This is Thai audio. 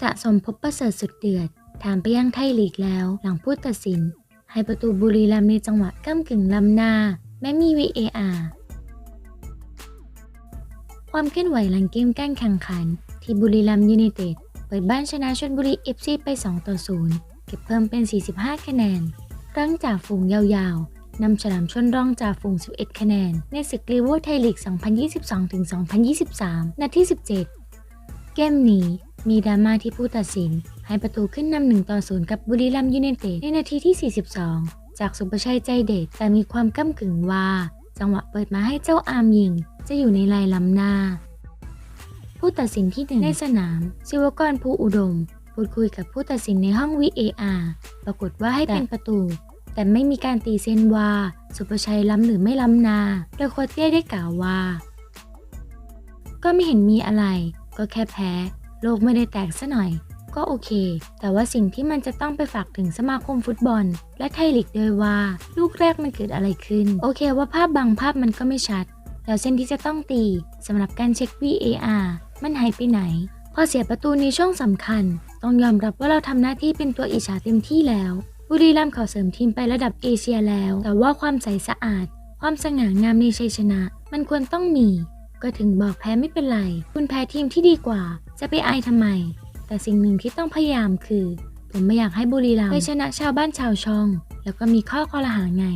สะสมพบประเสริฐสุดเดือด ถามไปยังไทยลีกแล้ว หลังพูดตัดสิน ให้ประตูบุรีรัมย์ในจังหวะก้ากึ่งล้ำหน้า แม้มี VAR ความเคลื่อนไหวหลังเกมการแข่งขัน ที่บุรีรัมย์ยูไนเต็ดเปิดบ้านชนะชลบุรี FC ไป 2 ต่อ 0 เก็บเพิ่มเป็น 45 คะแนนรั้งจ่าฝูงยาว นำฉลามชนร่องจ่าฝูง 11 คะแนน ในศึกลีโวอร์ไทยลีก 2022-2023 นัดที่ 17 เกมนี้มีดราม่าที่ผู้ตัดสิน ให้ประตูขึ้นนำ1ต่อ0กับบุรีรัมย์ยูไนเต็ดในนาทีที่ 42 จากสุประชัยใจเด็ดแต่มีความก้ากึ่งว่า จังหวะเปิดมาให้เจ้าอาร์มยิง จะอยู่ในลายล้ำหน้า ผู้ตัดสินที่หนึ่งในสนามศิวกรภูอุดม พูดคุยกับผู้ตัดสินในห้อง VAR ปรากฏว่าให้เป็นประตู แต่ไม่มีการตีเส้นว่า สุประชัยล้ำหรือไม่ล้ำนา โดยโค้ชเตี้ยได้กล่าวว่า ก็ไม่เห็นมีอะไร ก็แค่แพ้ โลกไม่ได้แตกซะหน่อย ก็โอเค แต่ว่าสิ่งที่มันจะต้องไปฝากถึงสมาคมฟุตบอล และไทยลีกด้วยว่า ลูกแรกมันเกิดอะไรขึ้น โอเคว่าภาพบางภาพมันก็ไม่ชัด แล้วเส้นที่จะต้องตีสำหรับการเช็ค VAR มันหายไปไหน พอเสียประตูในช่วงสำคัญ ต้องยอมรับว่าเราทำหน้าที่เป็นตัวอิจฉาเต็มที่แล้ว บุรีรัมย์เขาเสริมทีมไประดับเอเชียแล้ว แต่ว่าความใสสะอาด ความสง่างามในชัยชนะ มันควรต้องมี ก็ถึงบอกแพ้ไม่เป็นไร คุณแพ้ทีมที่ดีกว่า จะไปอายทำไม แต่สิ่งหนึ่งที่ต้องพยายามคือ ผมไม่อยากให้บุรีรัมย์ไปชนะชาวบ้านชาวช่อง แล้วก็มีข้อคอรหาไง